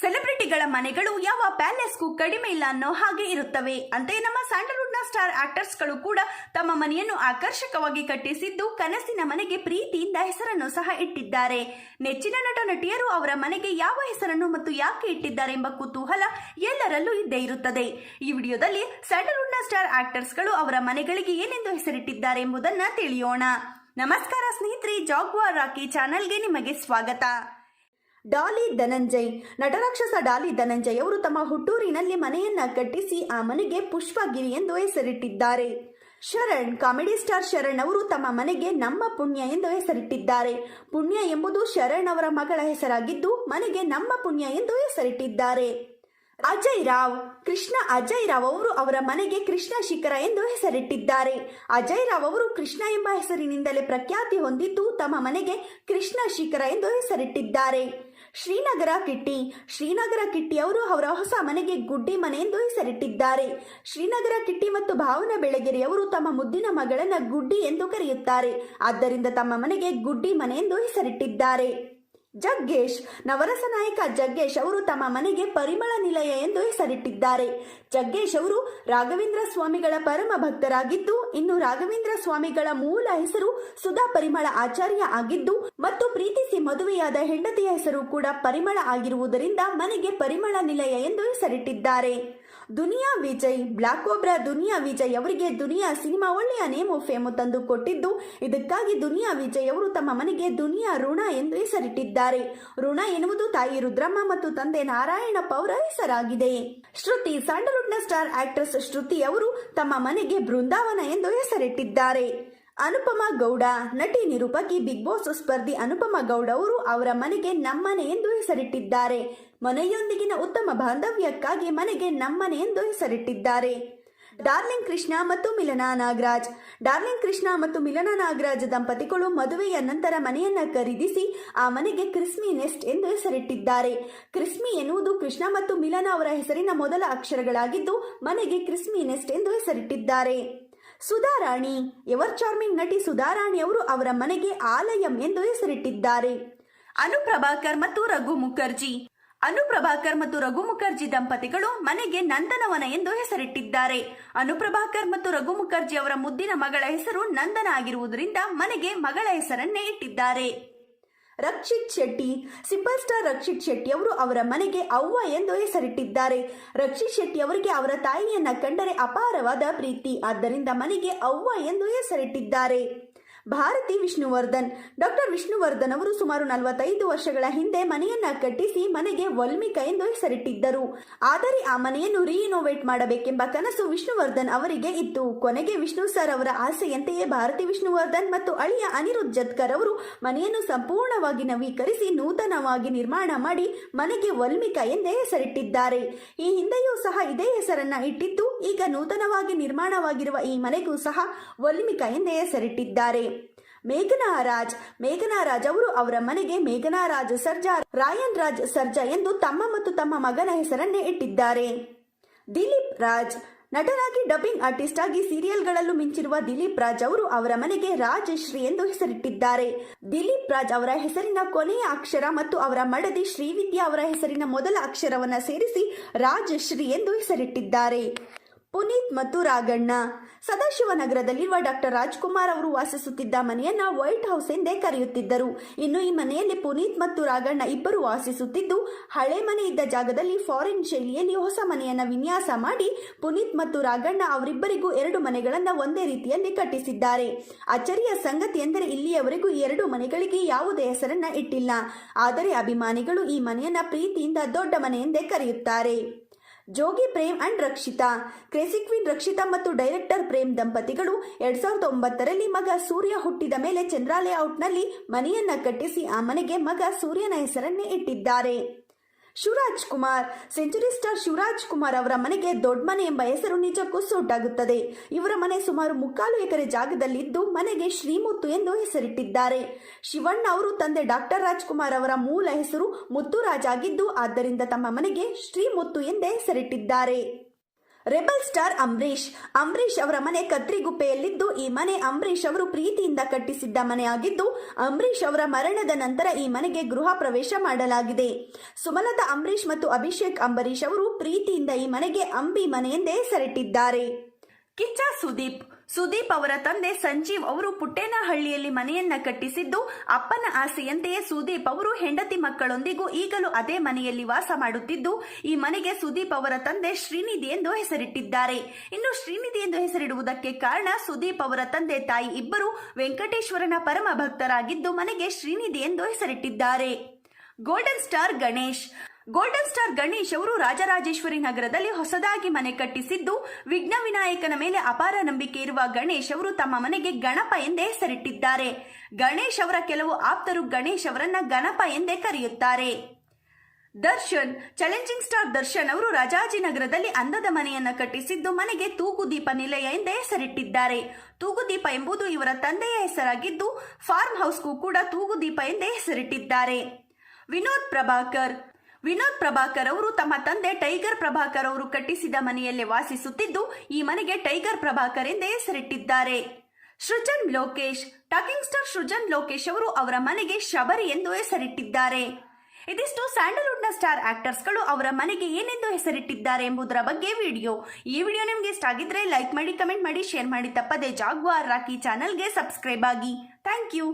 ಸೆಲೆಬ್ರಿಟಿಗಳ ಮನೆಗಳು ಯಾವ ಪ್ಯಾಲೇಸ್ಗೂ ಕಡಿಮೆ ಇಲ್ಲ ಅನ್ನೋ ಹಾಗೆ ಇರುತ್ತವೆ. ಅಂತೆಯೇ ನಮ್ಮ ಸ್ಯಾಂಡಲ್ವುಡ್ನ ಸ್ಟಾರ್ ಆಕ್ಟರ್ಸ್ಗಳು ಕೂಡ ತಮ್ಮ ಮನೆಯನ್ನು ಆಕರ್ಷಕವಾಗಿ ಕಟ್ಟಿಸಿದ್ದು ಕನಸಿನ ಮನೆಗೆ ಪ್ರೀತಿಯಿಂದ ಹೆಸರನ್ನು ಸಹ ಇಟ್ಟಿದ್ದಾರೆ. ನೆಚ್ಚಿನ ನಟ ನಟಿಯರು ಅವರ ಮನೆಗೆ ಯಾವ ಹೆಸರನ್ನು ಮತ್ತು ಯಾಕೆ ಇಟ್ಟಿದ್ದಾರೆ ಎಂಬ ಕುತೂಹಲ ಎಲ್ಲರಲ್ಲೂ ಇದ್ದೇ ಇರುತ್ತದೆ. ಈ ವಿಡಿಯೋದಲ್ಲಿ ಸ್ಯಾಂಡಲ್ವುಡ್ನ ಸ್ಟಾರ್ ಆಕ್ಟರ್ಸ್ಗಳು ಅವರ ಮನೆಗಳಿಗೆ ಏನೆಂದು ಹೆಸರಿಟ್ಟಿದ್ದಾರೆ ಎಂಬುದನ್ನು ತಿಳಿಯೋಣ. ನಮಸ್ಕಾರ ಸ್ನೇಹಿತರೆ, ಜಾಗ್ವಾರ್ ರಾಕಿ ಚಾನೆಲ್ಗೆ ನಿಮಗೆ ಸ್ವಾಗತ. ಡಾಲಿ ಧನಂಜಯ್. ನಟರಾಕ್ಷಸ ಡಾಲಿ ಧನಂಜಯ್ ಅವರು ತಮ್ಮ ಹುಟ್ಟೂರಿನಲ್ಲಿ ಮನೆಯನ್ನ ಕಟ್ಟಿಸಿ ಆ ಮನೆಗೆ ಪುಷ್ಪಗಿರಿ ಎಂದು ಹೆಸರಿಟ್ಟಿದ್ದಾರೆ. ಶರಣ್, ಕಾಮಿಡಿ ಸ್ಟಾರ್ ಶರಣ್ ಅವರು ತಮ್ಮ ಮನೆಗೆ ನಮ್ಮ ಪುಣ್ಯ ಎಂದು ಹೆಸರಿಟ್ಟಿದ್ದಾರೆ. ಪುಣ್ಯ ಎಂಬುದು ಶರಣ್ ಅವರ ಮಗಳ ಹೆಸರಾಗಿದ್ದು, ಮನೆಗೆ ನಮ್ಮ ಪುಣ್ಯ ಎಂದು ಹೆಸರಿಟ್ಟಿದ್ದಾರೆ. ಅಜಯ್ ರಾವ್, ಕೃಷ್ಣ ಅಜಯ್ ರಾವ್ ಅವರು ಅವರ ಮನೆಗೆ ಕೃಷ್ಣ ಶಿಖರ ಎಂದು ಹೆಸರಿಟ್ಟಿದ್ದಾರೆ. ಅಜಯ್ ರಾವ್ ಅವರು ಕೃಷ್ಣ ಎಂಬ ಹೆಸರಿನಿಂದಲೇ ಪ್ರಖ್ಯಾತಿ ಹೊಂದಿದ್ದು, ತಮ್ಮ ಮನೆಗೆ ಕೃಷ್ಣ ಶಿಖರ ಎಂದು ಹೆಸರಿಟ್ಟಿದ್ದಾರೆ. ಶ್ರೀನಗರ ಕಿಟ್ಟಿ. ಶ್ರೀನಗರ ಕಿಟ್ಟಿ ಅವರು ಅವರ ಹೊಸ ಮನೆಗೆ ಗುಡ್ಡಿ ಮನೆ ಎಂದು ಹೆಸರಿಟ್ಟಿದ್ದಾರೆ. ಶ್ರೀನಗರ ಕಿಟ್ಟಿ ಮತ್ತು ಭಾವನ ಬೆಳಗೆರೆ ಅವರು ತಮ್ಮ ಮುದ್ದಿನ ಮಗಳನ್ನ ಗುಡ್ಡಿ ಎಂದು ಕರೆಯುತ್ತಾರೆ. ಆದ್ದರಿಂದ ತಮ್ಮ ಮನೆಗೆ ಗುಡ್ಡಿ ಮನೆ ಎಂದು ಹೆಸರಿಟ್ಟಿದ್ದಾರೆ. ಜಗ್ಗೇಶ್, ನವರಸ ನಾಯಕ ಜಗ್ಗೇಶ್ ಅವರು ತಮ್ಮ ಮನೆಗೆ ಪರಿಮಳ ನಿಲಯ ಎಂದು ಹೆಸರಿಟ್ಟಿದ್ದಾರೆ. ಜಗ್ಗೇಶ್ ಅವರು ರಾಘವೇಂದ್ರ ಸ್ವಾಮಿಗಳ ಪರಮ ಭಕ್ತರಾಗಿದ್ದು, ಇನ್ನು ರಾಘವೇಂದ್ರ ಸ್ವಾಮಿಗಳ ಮೂಲ ಹೆಸರು ಸುಧಾ ಪರಿಮಳ ಆಚಾರ್ಯ ಆಗಿದ್ದು, ಮತ್ತು ಪ್ರೀತಿಸಿ ಮದುವೆಯಾದ ಹೆಂಡತಿಯ ಹೆಸರು ಕೂಡ ಪರಿಮಳ ಆಗಿರುವುದರಿಂದ ಮನೆಗೆ ಪರಿಮಳ ನಿಲಯ ಎಂದು ಹೆಸರಿಟ್ಟಿದ್ದಾರೆ. ದುನಿಯಾ ವಿಜಯ್, ಬ್ಲಾಕ್ ಓಬ್ರಾ ದುನಿಯಾ ವಿಜಯ್ ಅವರಿಗೆ ದುನಿಯಾ ಸಿನಿಮಾ ಒಳ್ಳೆಯ ನೇಮು ಫೇಮು ತಂದು ಕೊಟ್ಟಿದ್ದು. ಇದಕ್ಕಾಗಿ ದುನಿಯಾ ವಿಜಯ್ ಅವರು ತಮ್ಮ ಮನೆಗೆ ದುನಿಯಾ ಋಣ ಎಂದು ಹೆಸರಿಟ್ಟಿದ್ದಾರೆ. ಋಣ ಎನ್ನುವುದು ತಾಯಿ ರುದ್ರಮ್ಮ ಮತ್ತು ತಂದೆ ನಾರಾಯಣಪ್ಪ ಅವರ ಹೆಸರಾಗಿದೆ. ಶ್ರುತಿ ಸ್ಯಾಂಡಲ್ವುಡ್ನ ಸ್ಟಾರ್ ಆಕ್ಟ್ರೆಸ್ ಶ್ರುತಿ ಅವರು ತಮ್ಮ ಮನೆಗೆ ಬೃಂದಾವನ ಎಂದು ಹೆಸರಿಟ್ಟಿದ್ದಾರೆ. ಅನುಪಮ ಗೌಡ, ನಟಿ ನಿರೂಪಕಿ, ಬಿಗ್ ಬಾಸ್ ಸ್ಪರ್ಧಿ ಅನುಪಮ ಗೌಡ ಅವರು ಅವರ ಮನೆಗೆ ನಮ್ಮನೆ ಎಂದು ಹೆಸರಿಟ್ಟಿದ್ದಾರೆ. ಮನೆಯೊಂದಿಗಿನ ಉತ್ತಮ ಬಾಂಧವ್ಯಕ್ಕಾಗಿ ಮನೆಗೆ ನಮ್ಮನೆ ಎಂದು ಹೆಸರಿಟ್ಟಿದ್ದಾರೆ. ಡಾರ್ಲಿಂಗ್ ಕೃಷ್ಣ ಮತ್ತು ಮಿಲನಾ ನಾಗರಾಜ್. ಡಾರ್ಲಿಂಗ್ ಕೃಷ್ಣ ಮತ್ತು ಮಿಲನಾ ನಾಗರಾಜ್ ದಂಪತಿಗಳು ಮದುವೆಯ ನಂತರ ಮನೆಯನ್ನ ಖರೀದಿಸಿ ಆ ಮನೆಗೆ ಕ್ರಿಸ್ಮಿ ನೆಸ್ಟ್ ಎಂದು ಹೆಸರಿಟ್ಟಿದ್ದಾರೆ. ಕ್ರಿಸ್ಮಿ ಎನ್ನುವುದು ಕೃಷ್ಣ ಮತ್ತು ಮಿಲನಾ ಅವರ ಹೆಸರಿನ ಮೊದಲ ಅಕ್ಷರಗಳಾಗಿದ್ದು ಮನೆಗೆ ಕ್ರಿಸ್ಮಿ ನೆಸ್ಟ್ ಎಂದು ಹೆಸರಿಟ್ಟಿದ್ದಾರೆ. ಸುಧಾರಾಣಿ ಎವರ್ ಚಾರ್ಮಿಂಗ್ ನಟಿ ಸುಧಾರಾಣಿ ಅವರು ಅವರ ಮನೆಗೆ ಆಲಯಂ ಎಂದು ಹೆಸರಿಟ್ಟಿದ್ದಾರೆ. ಅನುಪ್ರಭಾಕರ್ ಮತ್ತು ರಘು ಮುಖರ್ಜಿ. ಅನುಪ್ರಭಾಕರ್ ಮತ್ತು ರಘು ಮುಖರ್ಜಿ ದಂಪತಿಗಳು ಮನೆಗೆ ನಂದನವನ ಎಂದು ಹೆಸರಿಟ್ಟಿದ್ದಾರೆ. ಅನುಪ್ರಭಾಕರ್ ಮತ್ತು ರಘು ಮುಖರ್ಜಿ ಅವರ ಮುದ್ದಿನ ಮಗಳ ಹೆಸರು ನಂದನ ಆಗಿರುವುದರಿಂದ ಮನೆಗೆ ಮಗಳ ಹೆಸರನ್ನೇ ಇಟ್ಟಿದ್ದಾರೆ. ರಕ್ಷಿತ್ ಶೆಟ್ಟಿ, ಸಿಂಪಲ್ ಸ್ಟಾರ್ ರಕ್ಷಿತ್ ಶೆಟ್ಟಿ ಅವರು ಅವರ ಮನೆಗೆ ಅವ್ವ ಎಂದು ಹೆಸರಿಟ್ಟಿದ್ದಾರೆ. ರಕ್ಷಿತ್ ಶೆಟ್ಟಿ ಅವರಿಗೆ ಅವರ ತಾಯಿಯನ್ನ ಕಂಡರೆ ಅಪಾರವಾದ ಪ್ರೀತಿ, ಆದ್ದರಿಂದ ಮನೆಗೆ ಅವ್ವ ಎಂದು ಹೆಸರಿಟ್ಟಿದ್ದಾರೆ. ಭಾರತಿ ವಿಷ್ಣುವರ್ಧನ್. ಡಾಕ್ಟರ್ ವಿಷ್ಣುವರ್ಧನ್ ಅವರು ಸುಮಾರು ನಲವತ್ತೈದು ವರ್ಷಗಳ ಹಿಂದೆ ಮನೆಯನ್ನ ಕಟ್ಟಿಸಿ ಮನೆಗೆ ವಲ್ಮಿಕ ಎಂದು ಹೆಸರಿಟ್ಟಿದ್ದರು. ಆದರೆ ಆ ಮನೆಯನ್ನು ರೀಇನೋವೇಟ್ ಮಾಡಬೇಕೆಂಬ ಕನಸು ವಿಷ್ಣುವರ್ಧನ್ ಅವರಿಗೆ ಇತ್ತು. ಕೊನೆಗೆ ವಿಷ್ಣು ಸರ್ ಅವರ ಆಸೆಯಂತೆಯೇ ಭಾರತಿ ವಿಷ್ಣುವರ್ಧನ್ ಮತ್ತು ಅಳಿಯ ಅನಿರುದ್ಧ ಜತ್ಕರ್ ಅವರು ಮನೆಯನ್ನು ಸಂಪೂರ್ಣವಾಗಿ ನವೀಕರಿಸಿ ನೂತನವಾಗಿ ನಿರ್ಮಾಣ ಮಾಡಿ ಮನೆಗೆ ವಲ್ಮಿಕ ಎಂದೇ ಹೆಸರಿಟ್ಟಿದ್ದಾರೆ. ಈ ಹಿಂದೆಯೂ ಸಹ ಇದೇ ಹೆಸರನ್ನ ಇಟ್ಟಿದ್ದು, ಈಗ ನೂತನವಾಗಿ ನಿರ್ಮಾಣವಾಗಿರುವ ಈ ಮನೆಗೂ ಸಹ ವಲ್ಮಿಕ ಎಂದೇ ಹೆಸರಿಟ್ಟಿದ್ದಾರೆ. ಮೇಘನಾ ರಾಜ್ ಮೇಘನಾ ರಾಜ್ ಅವರು ಅವರ ಮನೆಗೆ ಮೇಘನಾರಾಜ್ ಸರ್ಜಾ, ರಾಯನ್ ರಾಜ್ ಸರ್ಜಾ ಎಂದು ತಮ್ಮ ಮತ್ತು ತಮ್ಮ ಮಗನ ಹೆಸರನ್ನೇ ಇಟ್ಟಿದ್ದಾರೆ. ದಿಲೀಪ್ ರಾಜ್ ನಟನಾಗಿ ಡಬ್ಬಿಂಗ್ ಆರ್ಟಿಸ್ಟ್ ಆಗಿ ಸೀರಿಯಲ್ಗಳಲ್ಲೂ ಮಿಂಚಿರುವ ದಿಲೀಪ್ ರಾಜ್ ಅವರು ಅವರ ಮನೆಗೆ ರಾಜಶ್ರೀ ಎಂದು ಹೆಸರಿಟ್ಟಿದ್ದಾರೆ. ದಿಲೀಪ್ ರಾಜ್ ಅವರ ಹೆಸರಿನ ಕೊನೆಯ ಅಕ್ಷರ ಮತ್ತು ಅವರ ಮಡದಿ ಶ್ರೀವಿದ್ಯಾ ಅವರ ಹೆಸರಿನ ಮೊದಲ ಅಕ್ಷರವನ್ನು ಸೇರಿಸಿ ರಾಜಶ್ರೀ ಎಂದು ಹೆಸರಿಟ್ಟಿದ್ದಾರೆ. ಪುನೀತ್ ಮತ್ತು ರಾಗಣ್ಣ. ಸದಾಶಿವನಗರದಲ್ಲಿರುವ ಡಾಕ್ಟರ್ ರಾಜ್ಕುಮಾರ್ ಅವರು ವಾಸಿಸುತ್ತಿದ್ದ ಮನೆಯನ್ನ ವೈಟ್ ಹೌಸ್ ಎಂದೇ ಕರೆಯುತ್ತಿದ್ದರು. ಇನ್ನು ಈ ಮನೆಯಲ್ಲಿ ಪುನೀತ್ ಮತ್ತು ರಾಗಣ್ಣ ಇಬ್ಬರು ವಾಸಿಸುತ್ತಿದ್ದು, ಹಳೆ ಮನೆ ಇದ್ದ ಜಾಗದಲ್ಲಿ ಫಾರಿನ್ ಶೈಲಿಯಲ್ಲಿ ಹೊಸ ಮನೆಯನ್ನ ವಿನ್ಯಾಸ ಮಾಡಿ ಪುನೀತ್ ಮತ್ತು ರಾಗಣ್ಣ ಅವರಿಬ್ಬರಿಗೂ ಎರಡು ಮನೆಗಳನ್ನ ಒಂದೇ ರೀತಿಯಲ್ಲಿ ಕಟ್ಟಿಸಿದ್ದಾರೆ. ಅಚ್ಚರಿಯ ಸಂಗತಿ ಎಂದರೆ ಇಲ್ಲಿಯವರೆಗೂ ಈ ಎರಡು ಮನೆಗಳಿಗೆ ಯಾವುದೇ ಹೆಸರನ್ನ ಇಟ್ಟಿಲ್ಲ. ಆದರೆ ಅಭಿಮಾನಿಗಳು ಈ ಮನೆಯನ್ನ ಪ್ರೀತಿಯಿಂದ ದೊಡ್ಡ ಮನೆ ಎಂದೇ ಕರೆಯುತ್ತಾರೆ. Jogi Prem and Rakshita. Crazy queen Rakshita ಮತ್ತು ಡೈರೆಕ್ಟರ್ ಪ್ರೇಮ್ ದಂಪತಿಗಳು ಎರಡ್ ಸಾವಿರದ ಒಂಬತ್ತರಲ್ಲಿ ಮಗ ಸೂರ್ಯ ಹುಟ್ಟಿದ ಮೇಲೆ ಚಂದ್ರಾಲಯ ಲೇಔಟ್ನಲ್ಲಿ ಮನೆಯನ್ನ ಕಟ್ಟಿಸಿ ಆ ಮನೆಗೆ ಮಗ ಸೂರ್ಯನ ಹೆಸರನ್ನೇ ಇಟ್ಟಿದ್ದಾರೆ. ಶಿವರಾಜ್ ಕುಮಾರ್. ಸೆಂಚುರಿ ಸ್ಟಾರ್ ಶಿವರಾಜ್ ಕುಮಾರ್ ಅವರ ಮನೆಗೆ ದೊಡ್ಡ ಮನೆ ಎಂಬ ಹೆಸರು ನಿಜಕ್ಕೂ ಸೂಟಾಗುತ್ತದೆ ಇವರ ಮನೆ ಸುಮಾರು ಮುಕ್ಕಾಲು ಎಕರೆ ಜಾಗದಲ್ಲಿದ್ದು ಮನೆಗೆ ಶ್ರೀಮುತ್ತು ಎಂದು ಹೆಸರಿಟ್ಟಿದ್ದಾರೆ. ಶಿವಣ್ಣ ಅವರು ತಂದೆ ಡಾಕ್ಟರ್ ರಾಜ್ಕುಮಾರ್ ಅವರ ಮೂಲ ಹೆಸರು ಮುತ್ತುರಾಜ್ ಆಗಿದ್ದು, ಆದ್ದರಿಂದ ತಮ್ಮ ಮನೆಗೆ ಶ್ರೀಮುತ್ತು ಎಂದೇ ಹೆಸರಿಟ್ಟಿದ್ದಾರೆ. Rebel star Ambareesh. ಅಂಬರೀಷ್ ಅವರ ಮನೆ ಕತ್ರಿಗುಪ್ಪೆಯಲ್ಲಿದ್ದು, ಈ ಮನೆ ಅಂಬರೀಷ್ ಅವರು ಪ್ರೀತಿಯಿಂದ ಕಟ್ಟಿಸಿದ್ದ ಮನೆಯಾಗಿದ್ದು, ಅಂಬರೀಷ್ ಅವರ ಮರಣದ ನಂತರ ಈ ಮನೆಗೆ ಗೃಹ ಪ್ರವೇಶ ಮಾಡಲಾಗಿದೆ. ಸುಮಲತಾ ಅಂಬರೀಷ್ ಮತ್ತು ಅಭಿಷೇಕ್ ಅಂಬರೀಷ್ ಅವರು ಪ್ರೀತಿಯಿಂದ ಈ ಮನೆಗೆ ಅಂಬಿ ಮನೆ ಎಂದೇ ಹೆಸರಿಟ್ಟಿದ್ದಾರೆ ಕಿಚ್ಚ ಸುದೀಪ್. ಸುದೀಪ್ ಅವರ ತಂದೆ ಸಂಜೀವ್ ಅವರು ಪುಟ್ಟೇನಹಳ್ಳಿಯಲ್ಲಿ ಮನೆಯನ್ನ ಕಟ್ಟಿಸಿದ್ದು ಅಪ್ಪನ ಆಸೆಯಂತೆಯೇ ಸುದೀಪ್ ಅವರು ಹೆಂಡತಿ ಮಕ್ಕಳೊಂದಿಗೂ ಈಗಲೂ ಅದೇ ಮನೆಯಲ್ಲಿ ವಾಸ ಮಾಡುತ್ತಿದ್ದು, ಈ ಮನೆಗೆ ಸುದೀಪ್ ಅವರ ತಂದೆ ಶ್ರೀನಿಧಿ ಎಂದು ಹೆಸರಿಟ್ಟಿದ್ದಾರೆ. ಇನ್ನು ಶ್ರೀನಿಧಿ ಎಂದು ಹೆಸರಿಡುವುದಕ್ಕೆ ಕಾರಣ ಸುದೀಪ್ ಅವರ ತಂದೆ ತಾಯಿ ಇಬ್ಬರು ವೆಂಕಟೇಶ್ವರನ ಪರಮ ಭಕ್ತರಾಗಿದ್ದು ಮನೆಗೆ ಶ್ರೀನಿಧಿ ಎಂದು ಹೆಸರಿಟ್ಟಿದ್ದಾರೆ. Golden star Ganesh golden star Ganesh ಅವರು ರಾಜರಾಜೇಶ್ವರಿ ನಗರದಲ್ಲಿ ಹೊಸದಾಗಿ ಮನೆ ಕಟ್ಟಿಸಿದ್ದು, ವಿಘ್ನ ವಿನಾಯಕನ ಮೇಲೆ ಅಪಾರ ನಂಬಿಕೆ ಇರುವ ಗಣೇಶ್ ಅವರು ತಮ್ಮ ಮನೆಗೆ ಗಣಪ ಎಂದೇ ಹೆಸರಿಟ್ಟಿದ್ದಾರೆ. ಗಣೇಶ್ ಅವರ ಕೆಲವು ಆಪ್ತರು ಗಣೇಶ್ ಅವರನ್ನ ಗಣಪ ಎಂದೇ ಕರೆಯುತ್ತಾರೆ. ದರ್ಶನ್, ಚಾಲೆಂಜಿಂಗ್ ಸ್ಟಾರ್ ದರ್ಶನ್ ಅವರು ರಾಜಾಜಿನಗರದಲ್ಲಿ ಅಂದದ ಮನೆಯನ್ನ ಕಟ್ಟಿಸಿದ್ದು, ಮನೆಗೆ ತೂಗುದೀಪ ನಿಲಯ ಎಂದೇ ಹೆಸರಿಟ್ಟಿದ್ದಾರೆ. ತೂಗುದೀಪ ಎಂಬುದು ಇವರ ತಂದೆಯ ಹೆಸರಾಗಿದ್ದು, ಫಾರ್ಮ್ ಹೌಸ್ಗೂ ಕೂಡ ತೂಗುದೀಪ ಎಂದೇ ಹೆಸರಿಟ್ಟಿದ್ದಾರೆ. ವಿನೋದ್ ಪ್ರಭಾಕರ್ ವಿನೋದ್ ಪ್ರಭಾಕರ್ ಅವರು ತಮ್ಮ ತಂದೆ ಟೈಗರ್ ಪ್ರಭಾಕರ್ ಅವರು ಕಟ್ಟಿಸಿದ ಮನೆಯಲ್ಲೇ ವಾಸಿಸುತ್ತಿದ್ದು, ಈ ಮನೆಗೆ ಟೈಗರ್ ಪ್ರಭಾಕರ್ ಎಂದೇ ಹೆಸರಿಟ್ಟಿದ್ದಾರೆ. ಸೃಜನ್ ಲೋಕೇಶ್, ಟಾಕಿಂಗ್ ಸ್ಟಾರ್ ಸೃಜನ್ ಲೋಕೇಶ್ ಅವರು ಅವರ ಮನೆಗೆ ಶಬರಿ ಎಂದು ಹೆಸರಿಟ್ಟಿದ್ದಾರೆ. ಇದಿಷ್ಟು ಸ್ಯಾಂಡಲ್ವುಡ್ನ ಸ್ಟಾರ್ ಆಕ್ಟರ್ಸ್ಗಳು ಅವರ ಮನೆಗೆ ಏನೆಂದು ಹೆಸರಿಟ್ಟಿದ್ದಾರೆ ಎಂಬುದರ ಬಗ್ಗೆ ವಿಡಿಯೋ. ಈ ವಿಡಿಯೋ ನಿಮಗೆ ಇಷ್ಟ ಆಗಿದ್ರೆ ಲೈಕ್ ಮಾಡಿ, ಕಮೆಂಟ್ ಮಾಡಿ, ಶೇರ್ ಮಾಡಿ, ತಪ್ಪದೆ ಜಾಗ್ವಾರ್ ರಾಕಿ ಚಾನಲ್ಗೆ ಸಬ್ಸ್ಕ್ರೈಬ್ ಆಗಿ. Thank you.